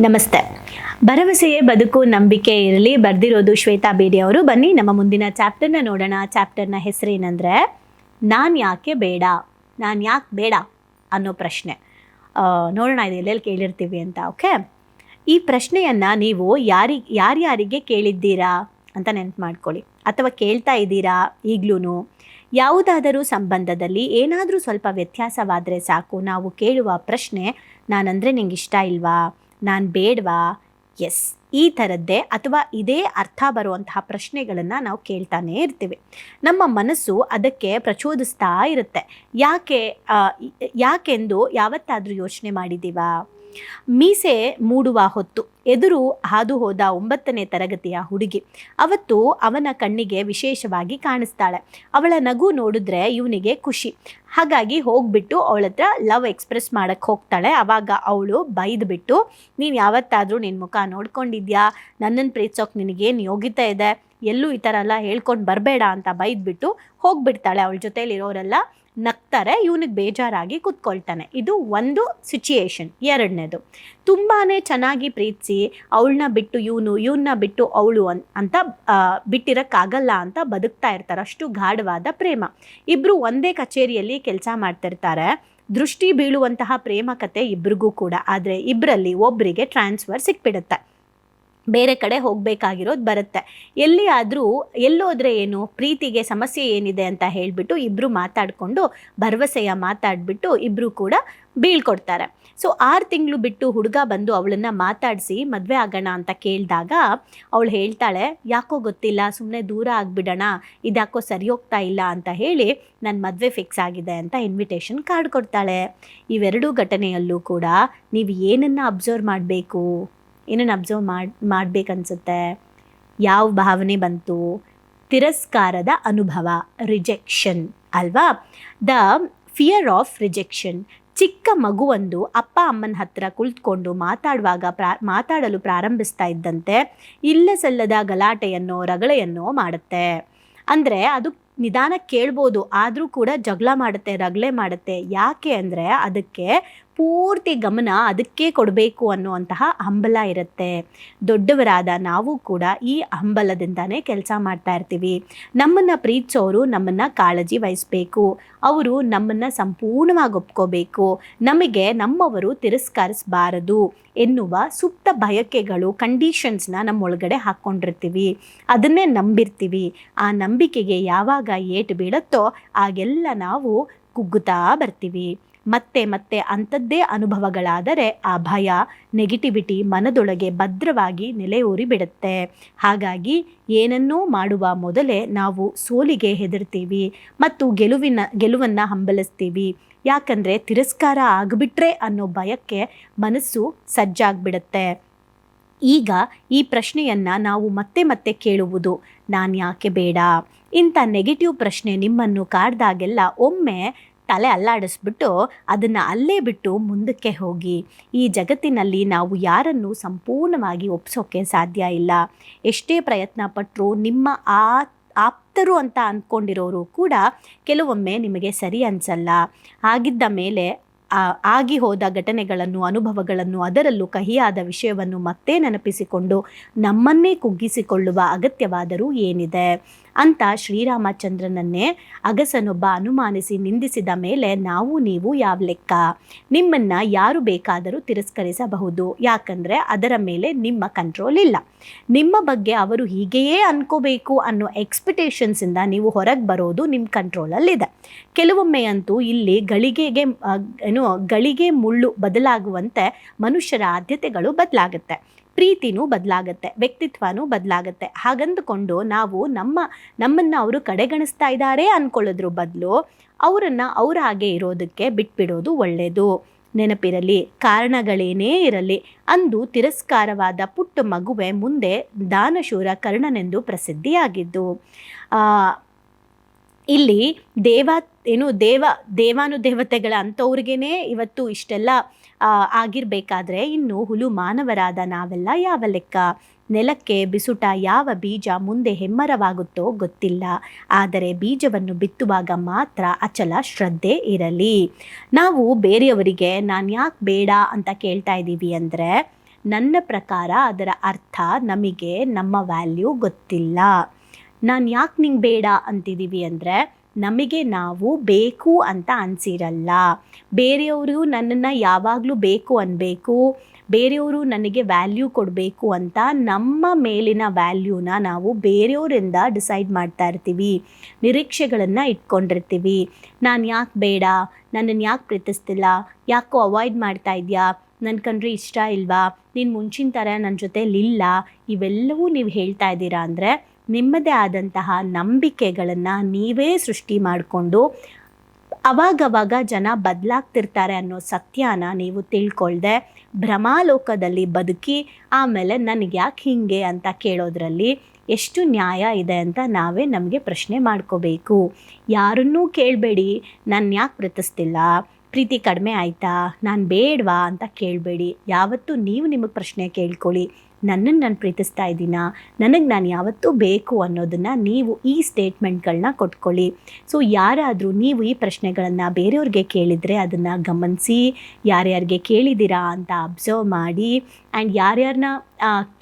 ನಮಸ್ತೆ. ಭರವಸೆಯೇ ಬದುಕು, ನಂಬಿಕೆ ಇರಲಿ, ಬರ್ದಿರೋದು ಶ್ವೇತಾ ಬೇಡಿ ಅವರು. ಬನ್ನಿ, ನಮ್ಮ ಮುಂದಿನ ಚಾಪ್ಟರ್ನ ನೋಡೋಣ. ಚಾಪ್ಟರ್ನ ಹೆಸರೇನೆಂದರೆ, ನಾನು ಯಾಕೆ ಬೇಡ? ನಾನು ಯಾಕೆ ಬೇಡ ಅನ್ನೋ ಪ್ರಶ್ನೆ. ನೋಡೋಣ, ಇದು ಎಲ್ಲೆಲ್ಲಿ ಕೇಳಿರ್ತೀವಿ ಅಂತ, ಓಕೆ? ಈ ಪ್ರಶ್ನೆಯನ್ನು ನೀವು ಯಾರಿ, ಯಾರ್ಯಾರಿಗೆ ಕೇಳಿದ್ದೀರಾ? ಅಂತ ನೆನ್ಪು ಮಾಡ್ಕೊಳ್ಳಿ ಅಥವಾ ಕೇಳ್ತಾ ಇದ್ದೀರಾ ಈಗಲೂ ಯಾವುದಾದರೂ ಸಂಬಂಧದಲ್ಲಿ ಏನಾದರೂ ಸ್ವಲ್ಪ ವ್ಯತ್ಯಾಸವಾದರೆ ಸಾಕು, ನಾವು ಕೇಳುವ ಪ್ರಶ್ನೆ ನಾನಂದರೆ ನಿಂಗೆ ಇಷ್ಟ ಇಲ್ವಾ? ನಾನು ಬೇಡವಾ? ಎಸ್, ಈ ಥರದ್ದೇ ಅಥವಾ ಇದೇ ಅರ್ಥ ಬರುವಂತಹ ಪ್ರಶ್ನೆಗಳನ್ನು ನಾವು ಕೇಳ್ತಾನೇ ಇರ್ತೀವಿ. ನಮ್ಮ ಮನಸ್ಸು ಅದಕ್ಕೆ ಪ್ರಚೋದಿಸ್ತಾ ಇರುತ್ತೆ. ಯಾಕೆ ಯಾಕೆಂದು ಯಾವತ್ತಾದರೂ ಯೋಚನೆ ಮಾಡಿದ್ದೀವಾ? ಮೀಸೆ ಮೂಡುವ ಹೊತ್ತು ಎದುರು ಹಾದು ಹೋದ ಒಂಬತ್ತನೇ ತರಗತಿಯ ಹುಡುಗಿ. ಅವತ್ತು ಅವನ ಕಣ್ಣಿಗೆ ವಿಶೇಷವಾಗಿ ಕಾಣಿಸ್ತಾಳೆ. ಅವಳ ನಗು ನೋಡಿದ್ರೆ ಇವನಿಗೆ ಖುಷಿ. ಹಾಗಾಗಿ ಹೋಗ್ಬಿಟ್ಟು ಅವಳ ಹತ್ರ ಲವ್ ಎಕ್ಸ್ಪ್ರೆಸ್ ಮಾಡಕ್ಕೆ ಹೋಗ್ತಾಳೆ. ಆವಾಗ ಅವಳು ಬೈದ್ಬಿಟ್ಟು, ನೀನು ಯಾವತ್ತಾದರೂ ನಿನ್ನ ಮುಖ ನೋಡ್ಕೊಂಡಿದ್ಯಾ? ನನ್ನನ್ನು ಪ್ರೀತಿಸೋಕೆ ನಿನಗೇನು ಯೋಗ್ಯತೆ ಇದೆ? ಎಲ್ಲೂ ಈ ಥರ ಎಲ್ಲ ಹೇಳ್ಕೊಂಡು ಬರಬೇಡ ಅಂತ ಬೈದ್ಬಿಟ್ಟು ಹೋಗ್ಬಿಡ್ತಾಳೆ. ಅವಳ ಜೊತೆಲಿರೋರೆಲ್ಲ ನಗ್ತಾರೆ, ಇವನಿಗೆ ಬೇಜಾರಾಗಿ ಕೂತ್ಕೊಳ್ತಾನೆ. ಇದು ಒಂದು ಸಿಚುಯೇಷನ್ ಎರಡನೇದು ತುಂಬಾ ಚೆನ್ನಾಗಿ ಪ್ರೀತಿಸಿ ಅವಳನ್ನ ಬಿಟ್ಟು ಇವನು ಇವನ್ನ ಬಿಟ್ಟು ಅವಳು ಅಂತ ಬಿಟ್ಟಿರೋಕ್ಕಾಗಲ್ಲ ಅಂತ ಬದುಕ್ತಾ ಇರ್ತಾರೆ. ಅಷ್ಟು ಗಾಢವಾದ ಪ್ರೇಮ. ಇಬ್ಬರು ಒಂದೇ ಕಚೇರಿಯಲ್ಲಿ ಕೆಲಸ ಮಾಡ್ತಿರ್ತಾರೆ. ದೃಷ್ಟಿ ಬೀಳುವಂತಹ ಪ್ರೇಮ ಕತೆ ಇಬ್ರಿಗೂ ಕೂಡ. ಆದರೆ ಇಬ್ಬರಲ್ಲಿ ಒಬ್ಬರಿಗೆ ಟ್ರಾನ್ಸ್ಫರ್ ಸಿಕ್ಬಿಡುತ್ತೆ. ಬೇರೆ ಕಡೆ ಹೋಗಬೇಕಾಗಿರೋದು ಬರುತ್ತೆ. ಎಲ್ಲಿ ಆದರೂ ಎಲ್ಲೋದ್ರೆ ಏನು, ಪ್ರೀತಿಗೆ ಸಮಸ್ಯೆ ಏನಿದೆ ಅಂತ ಹೇಳಿಬಿಟ್ಟು ಇಬ್ಬರು ಮಾತಾಡಿಕೊಂಡು, ಭರವಸೆಯ ಮಾತಾಡಿಬಿಟ್ಟು ಇಬ್ಬರು ಕೂಡ ಬೀಳ್ಕೊಡ್ತಾರೆ. ಸೊ ಆರು ತಿಂಗಳು ಬಿಟ್ಟು ಹುಡುಗ ಬಂದು ಅವಳನ್ನು ಮಾತಾಡಿಸಿ ಮದುವೆ ಆಗೋಣ ಅಂತ ಕೇಳಿದಾಗ ಅವಳು ಹೇಳ್ತಾಳೆ, ಯಾಕೋ ಗೊತ್ತಿಲ್ಲ ಸುಮ್ಮನೆ ದೂರ ಆಗಿಬಿಡೋಣ, ಇದ್ಯಾಕೋ ಸರಿ ಹೋಗ್ತಾ ಇಲ್ಲ ಅಂತ ಹೇಳಿ ನನ್ನ ಮದುವೆ ಫಿಕ್ಸ್ ಆಗಿದೆ ಅಂತ ಇನ್ವಿಟೇಷನ್ ಕಾರ್ಡ್ ಕೊಡ್ತಾಳೆ. ಇವೆರಡೂ ಘಟನೆಯಲ್ಲೂ ಕೂಡ ನೀವು ಏನನ್ನು ಅಬ್ಸರ್ವ್ ಮಾಡಬೇಕು? ಏನನ್ನು ಅಬ್ಸರ್ವ್ ಮಾಡಿ, ಮಾಡಬೇಕನ್ಸುತ್ತೆ? ಯಾವ ಭಾವನೆ ಬಂತು? ತಿರಸ್ಕಾರದ ಅನುಭವ ರಿಜೆಕ್ಷನ್ ಅಲ್ವಾ? ದ ಫಿಯರ್ ಆಫ್ ರಿಜೆಕ್ಷನ್ ಚಿಕ್ಕ ಮಗುವೊಂದು ಅಪ್ಪ ಅಮ್ಮನ ಹತ್ರ ಕುಳಿತುಕೊಂಡು ಮಾತಾಡುವಾಗ ಪ್ರಾ, ಮಾತಾಡಲು ಪ್ರಾರಂಭಿಸ್ತಾ ಇದ್ದಂತೆ ಇಲ್ಲ ಸಲ್ಲದ ಗಲಾಟೆಯನ್ನೋ, ರಗಳೆಯನ್ನೋ ಮಾಡುತ್ತೆ. ಅಂದರೆ ಅದು ನಿಧಾನ ಕೇಳ್ಬೋದು, ಆದರೂ ಕೂಡ ಜಗಳ ಮಾಡುತ್ತೆ, ರಗಳೆ ಮಾಡುತ್ತೆ. ಯಾಕೆ ಅಂದರೆ ಅದಕ್ಕೆ ಪೂರ್ತಿ ಗಮನ ಅದಕ್ಕೆ ಕೊಡಬೇಕು ಅನ್ನುವಂತಹ ಹಂಬಲ ಇರುತ್ತೆ. ದೊಡ್ಡವರಾದ ನಾವು ಕೂಡ ಈ ಹಂಬಲದಿಂದಾನೇ ಕೆಲಸ ಮಾಡ್ತಾ ಇರ್ತೀವಿ. ನಮ್ಮನ್ನು ಪ್ರೀತಿಸೋರು ನಮ್ಮನ್ನು ಕಾಳಜಿ ವಹಿಸಬೇಕು. ಅವರು ನಮ್ಮನ್ನು ಸಂಪೂರ್ಣವಾಗಿ ಒಪ್ಕೋಬೇಕು. ನಮಗೆ ನಮ್ಮವರು ತಿರಸ್ಕರಿಸಬಾರದು ಎನ್ನುವ ಸುಪ್ತ ಬಯಕೆಗಳು ಕಂಡೀಷನ್ಸ್ನ ನಮ್ಮೊಳಗಡೆ ಹಾಕ್ಕೊಂಡಿರ್ತೀವಿ. ಅದನ್ನೇ ನಂಬಿರ್ತೀವಿ. ಆ ನಂಬಿಕೆಗೆ ಯಾವಾಗ ಏಟು ಬೀಳುತ್ತೋ ಆಗೆಲ್ಲ ನಾವು ಕುಗ್ಗುತ್ತಾ ಬರ್ತೀವಿ. ಮತ್ತೆ ಮತ್ತೆ ಅಂಥದ್ದೇ ಅನುಭವಗಳಾದರೆ ಆ ಭಯ ನೆಗೆಟಿವಿಟಿ ಮನದೊಳಗೆ ಭದ್ರವಾಗಿ ನೆಲೆಯೂರಿ ಬಿಡುತ್ತೆ. ಹಾಗಾಗಿ ಏನನ್ನೂ ಮಾಡುವ ಮೊದಲೇ ನಾವು ಸೋಲಿಗೆ ಹೆದರ್ತೀವಿ ಮತ್ತು ಗೆಲುವಿನ, ಗೆಲುವನ್ನು ಹಂಬಲಿಸ್ತೀವಿ. ಯಾಕಂದರೆ ತಿರಸ್ಕಾರ ಆಗಿಬಿಟ್ರೆ ಅನ್ನೋ ಭಯಕ್ಕೆ ಮನಸ್ಸು ಸಜ್ಜಾಗ್ಬಿಡುತ್ತೆ. ಈಗ ಈ ಪ್ರಶ್ನೆಯನ್ನು ನಾವು ಮತ್ತೆ ಮತ್ತೆ ಕೇಳುವುದು ನಾನು ಯಾಕೆ ಬೇಡ? ಇಂಥ ನೆಗೆಟಿವ್ ಪ್ರಶ್ನೆ ನಿಮ್ಮನ್ನು ಕಾಡ್ದಾಗೆಲ್ಲ ಒಮ್ಮೆ ತಲೆ ಅಲ್ಲಾಡಿಸ್ಬಿಟ್ಟು ಅದನ್ನು ಅಲ್ಲೇ ಬಿಟ್ಟು ಮುಂದಕ್ಕೆ ಹೋಗಿ. ಈ ಜಗತ್ತಿನಲ್ಲಿ ನಾವು ಯಾರನ್ನು ಸಂಪೂರ್ಣವಾಗಿ ಒಪ್ಸೋಕ್ಕೆ ಸಾಧ್ಯ ಇಲ್ಲ. ಎಷ್ಟೇ ಪ್ರಯತ್ನ ಪಟ್ಟರೂ ನಿಮ್ಮ ಆ ಆಪ್ತರು ಅಂತ ಅಂದ್ಕೊಂಡಿರೋರು ಕೂಡ ಕೆಲವೊಮ್ಮೆ ನಿಮಗೆ ಸರಿ ಅನಿಸಲ್ಲ. ಆಗಿದ್ದ ಮೇಲೆ ಆಗಿ ಹೋದ ಘಟನೆಗಳನ್ನು, ಅನುಭವಗಳನ್ನು ಅದರಲ್ಲೂ ಕಹಿಯಾದ ವಿಷಯವನ್ನು ಮತ್ತೆ ನೆನಪಿಸಿಕೊಂಡು ನಮ್ಮನ್ನೇ ಕುಗ್ಗಿಸಿಕೊಳ್ಳುವ ಅಗತ್ಯವಾದರೂ ಏನಿದೆ? ಅಂತ ಶ್ರೀರಾಮಚಂದ್ರನನ್ನೇ ಅಗಸನೊಬ್ಬ ಅನುಮಾನಿಸಿ ನಿಂದಿಸಿದ ಮೇಲೆ ನಾವು ನೀವು ಯಾವ ಲೆಕ್ಕ? ನಿಮ್ಮನ್ನ ಯಾರು ಬೇಕಾದರೂ ತಿರಸ್ಕರಿಸಬಹುದು. ಯಾಕಂದರೆ ಅದರ ಮೇಲೆ ನಿಮ್ಮ ಕಂಟ್ರೋಲ್ ಇಲ್ಲ. ನಿಮ್ಮ ಬಗ್ಗೆ ಅವರು ಹೀಗೆಯೇ ಅನ್ಕೋಬೇಕು ಅನ್ನೋ ಎಕ್ಸ್ಪೆಕ್ಟೇಷನ್ಸಿಂದ ನೀವು ಹೊರಗೆ ಬರೋದು ನಿಮ್ಮ ಕಂಟ್ರೋಲಲ್ಲಿದೆ ಕೆಲವೊಮ್ಮೆ ಅಂತೂ ಇಲ್ಲಿ ಗಳಿಗೆಗೆ ಏನು, ಗಳಿಗೆ ಮುಳ್ಳು ಬದಲಾಗುವಂತೆ ಮನುಷ್ಯರ ಆದ್ಯತೆಗಳು ಬದಲಾಗುತ್ತೆ. ಪ್ರೀತಿನೂ ಬದಲಾಗತ್ತೆ, ವ್ಯಕ್ತಿತ್ವನೂ ಬದಲಾಗತ್ತೆ. ಹಾಗಂದುಕೊಂಡು ನಾವು ನಮ್ಮ, ನಮ್ಮನ್ನು ಅವರು ಕಡೆಗಣಿಸ್ತಾ ಇದ್ದಾರೆ ಅಂದ್ಕೊಳ್ಳೋದ್ರ ಬದಲು ಅವರನ್ನು ಅವ್ರ ಹಾಗೆ ಇರೋದಕ್ಕೆ ಬಿಟ್ಬಿಡೋದು ಒಳ್ಳೆಯದು ನೆನಪಿರಲಿ, ಕಾರಣಗಳೇನೇ ಇರಲಿ, ಅಂದು ತಿರಸ್ಕಾರವಾದ ಪುಟ್ಟ ಮಗುವೆ ಮುಂದೆ ದಾನಶೂರ ಕರ್ಣನೆಂದು ಪ್ರಸಿದ್ಧಿಯಾಗಿದ್ದು. ಇಲ್ಲಿ ದೇವ, ಏನು ದೇವ, ದೇವಾನುದೇವತೆಗಳ ಅಂಥವ್ರಿಗೇ ಇವತ್ತು ಇಷ್ಟೆಲ್ಲ ಆಗಿರಬೇಕಾದ್ರೆ ಆಗಿರ್ಬೇಕಾದ್ರೆ ಇನ್ನು ಹುಲು ಮಾನವರಾದ ನಾವೆಲ್ಲ ಯಾವ ಲೆಕ್ಕ? ನೆಲಕ್ಕೆ ಬಿಸುಟ ಯಾವ ಬೀಜ ಮುಂದೆ ಹೆಮ್ಮರವಾಗುತ್ತೋ ಗೊತ್ತಿಲ್ಲ. ಆದರೆ ಬೀಜವನ್ನು ಬಿತ್ತುವಾಗ ಮಾತ್ರ ಅಚಲ ಶ್ರದ್ಧೆ ಇರಲಿ. ನಾವು ಬೇರೆಯವರಿಗೆ ನಾನು ಯಾಕೆ ಬೇಡ ಅಂತ ಕೇಳ್ತಾ ಇದ್ದೀವಿ ಅಂದರೆ, ನನ್ನ ಪ್ರಕಾರ ಅದರ ಅರ್ಥ ನಮಗೆ ನಮ್ಮ ವ್ಯಾಲ್ಯೂ ಗೊತ್ತಿಲ್ಲ. ನಾನು ಯಾಕೆ ನಿಂಗೆ ಬೇಡ ಅಂತಿದ್ದೀವಿ ಅಂದರೆ ನಮಗೆ ನಾವು ಬೇಕು ಅಂತ ಅನಿಸಿರಲ್ಲ. ಬೇರೆಯವರು ನನ್ನನ್ನು ಯಾವಾಗಲೂ ಬೇಕು ಅನ್ನಬೇಕು ಬೇರೆಯವರು ನನಗೆ ವ್ಯಾಲ್ಯೂ ಕೊಡಬೇಕು ಅಂತ ನಮ್ಮ ಮೇಲಿನ ವ್ಯಾಲ್ಯೂನ ನಾವು ಬೇರೆಯವರಿಂದ ಡಿಸೈಡ್ ಮಾಡ್ತಾ ಇರ್ತೀವಿ, ನಿರೀಕ್ಷೆಗಳನ್ನು ಇಟ್ಕೊಂಡಿರ್ತೀವಿ. ನಾನು ಯಾಕೆ ಬೇಡ ನನ್ನನ್ನು ಯಾಕೆ ಪ್ರೀತಿಸ್ತಿಲ್ಲ, ಯಾಕೋ ಅವಾಯ್ಡ್ ಮಾಡ್ತಾ ಇದೆಯಾ ನನ್ನ ಕಂಡ್ರೆ ಇಷ್ಟ ಇಲ್ವಾ, ನೀನು ಮುಂಚಿನ ಥರ ನನ್ನ ಜೊತೆಲಿಲ್ಲ, ಇವೆಲ್ಲವೂ ನೀವು ಹೇಳ್ತಾ ಇದ್ದೀರಾ ಅಂದರೆ ನಿಮ್ಮದೇ ಆದಂತಹ ನಂಬಿಕೆಗಳನ್ನು ನೀವೇ ಸೃಷ್ಟಿ ಮಾಡಿಕೊಂಡು ಅವಾಗವಾಗ ಜನ ಬದಲಾಗ್ತಿರ್ತಾರೆ ಅನ್ನೋ ಸತ್ಯನ ನೀವು ತಿಳ್ಕೊಳ್ದೆ ಭ್ರಮಾಲೋಕದಲ್ಲಿ ಬದುಕಿ ಆಮೇಲೆ ನನಗೆ ಯಾಕೆ ಹೀಗೆ ಅಂತ ಕೇಳೋದ್ರಲ್ಲಿ ಎಷ್ಟು ನ್ಯಾಯ ಇದೆ ಅಂತ ನಾವೇ ನಮಗೆ ಪ್ರಶ್ನೆ ಮಾಡ್ಕೋಬೇಕು. ಯಾರನ್ನೂ ಕೇಳಬೇಡಿ ನಾನು ಯಾಕೆ ಪ್ರೀತಿಸ್ತಿಲ್ಲ ಪ್ರೀತಿ ಕಡಿಮೆ ಆಯಿತಾ? ನಾನು ಬೇಡವಾ ಅಂತ ಕೇಳಬೇಡಿ. ಯಾವತ್ತೂ ನೀವು ನಿಮಗೆ ಪ್ರಶ್ನೆ ಕೇಳ್ಕೊಳ್ಳಿ. ನನ್ನನ್ನು ನಾನು ಪ್ರೀತಿಸ್ತಾ ಇದ್ದೀನಾ? ನನಗೆ ನಾನು ಯಾವತ್ತೂ ಬೇಕು ಅನ್ನೋದನ್ನು ನೀವು ಈ ಸ್ಟೇಟ್ಮೆಂಟ್ಗಳನ್ನ ಕೊಟ್ಕೊಳ್ಳಿ. ಸೊ ಯಾರಾದರೂ ನೀವು ಈ ಪ್ರಶ್ನೆಗಳನ್ನು ಬೇರೆಯವ್ರಿಗೆ ಕೇಳಿದರೆ ಅದನ್ನು ಗಮನಿಸಿ, ಯಾರ್ಯಾರಿಗೆ ಕೇಳಿದ್ದೀರಾ ಅಂತ ಅಬ್ಸರ್ವ್ ಮಾಡಿ ಆ್ಯಂಡ್ ಯಾರ್ಯಾರನ್ನ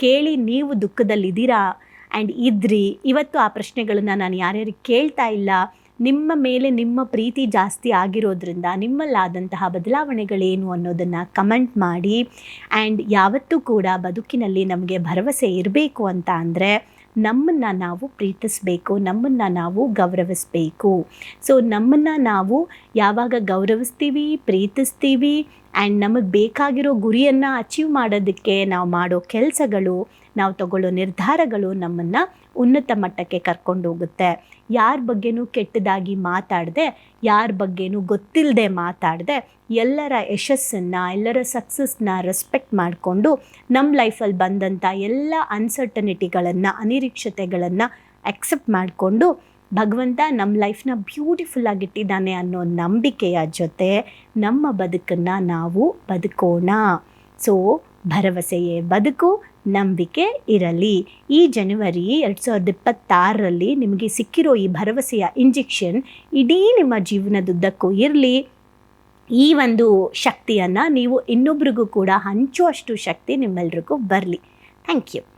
ಕೇಳಿ ನೀವು ದುಃಖದಲ್ಲಿದ್ದೀರಾ ಆ್ಯಂಡ್ ಇದ್ರಿ, ಇವತ್ತು ಆ ಪ್ರಶ್ನೆಗಳನ್ನು ನಾನು ಯಾರ್ಯಾರಿಗೆ ಕೇಳ್ತಾ ಇಲ್ಲ ನಿಮ್ಮ ಮೇಲೆ ನಿಮ್ಮ ಪ್ರೀತಿ ಜಾಸ್ತಿ ಆಗಿರೋದ್ರಿಂದ ನಿಮ್ಮಲ್ಲಾದಂತಹ ಬದಲಾವಣೆಗಳೇನು ಅನ್ನೋದನ್ನು ಕಮೆಂಟ್ ಮಾಡಿ. ಆ್ಯಂಡ್ ಯಾವತ್ತೂ ಕೂಡ ಬದುಕಿನಲ್ಲಿ ನಮಗೆ ಭರವಸೆ ಇರಬೇಕು ಅಂತ ಅಂದರೆ ನಮ್ಮನ್ನು ನಾವು ಪ್ರೀತಿಸಬೇಕು, ನಮ್ಮನ್ನು ನಾವು ಗೌರವಿಸಬೇಕು. ಸೊ ನಮ್ಮನ್ನು ನಾವು ಯಾವಾಗ ಗೌರವಿಸ್ತೀವಿ, ಪ್ರೀತಿಸ್ತೀವಿ ಆ್ಯಂಡ್ ನಮಗೆ ಬೇಕಾಗಿರೋ ಗುರಿಯನ್ನು ಅಚೀವ್ ಮಾಡೋದಕ್ಕೆ ನಾವು ಮಾಡೋ ಕೆಲಸಗಳು, ನಾವು ತಗೊಳ್ಳೋ ನಿರ್ಧಾರಗಳು ನಮ್ಮನ್ನು ಉನ್ನತ ಮಟ್ಟಕ್ಕೆ ಕರ್ಕೊಂಡು ಹೋಗುತ್ತೆ. ಯಾರ ಬಗ್ಗೆನೂ ಕೆಟ್ಟದಾಗಿ ಮಾತಾಡದೆ, ಯಾರ ಬಗ್ಗೆನೂ ಗೊತ್ತಿಲ್ಲದೆ ಮಾತಾಡದೆ, ಎಲ್ಲರ ಯಶಸ್ಸನ್ನು, ಎಲ್ಲರ ಸಕ್ಸಸ್ನ ರೆಸ್ಪೆಕ್ಟ್ ಮಾಡಿಕೊಂಡು ನಮ್ಮ ಲೈಫಲ್ಲಿ ಬಂದಂಥ ಎಲ್ಲ ಅನ್ಸರ್ಟನಿಟಿಗಳನ್ನು ಅನಿರೀಕ್ಷತೆಗಳನ್ನು ಅಕ್ಸೆಪ್ಟ್ ಮಾಡಿಕೊಂಡು ಭಗವಂತ ನಮ್ಮ ಲೈಫ್ನ ಬ್ಯೂಟಿಫುಲ್ಲಾಗಿ ಇಟ್ಟಿದ್ದಾನೆ ಅನ್ನೋ ನಂಬಿಕೆಯ ಜೊತೆ ನಮ್ಮ ಬದುಕನ್ನು ನಾವು ಬದುಕೋಣ. ಸೊ ಭರವಸೆಯೇ ಬದುಕು ನಂಬಿಕೆ ಇರಲಿ. ಈ ಜನವರಿ ಎರಡು ಸಾವಿರದ ಇಪ್ಪತ್ತಾರರಲ್ಲಿ ನಿಮಗೆ ಸಿಕ್ಕಿರೋ ಈ ಭರವಸೆಯ ಇಂಜೆಕ್ಷನ್ ಇಡೀ ನಿಮ್ಮ ಜೀವನದುದ್ದಕ್ಕೂ ಇರಲಿ. ಈ ಒಂದು ಶಕ್ತಿಯನ್ನು ನೀವು ಇನ್ನೊಬ್ರಿಗೂ ಕೂಡ ಹಂಚುವಷ್ಟು ಶಕ್ತಿ ನಿಮ್ಮೆಲ್ರಿಗೂ ಬರಲಿ. Thank you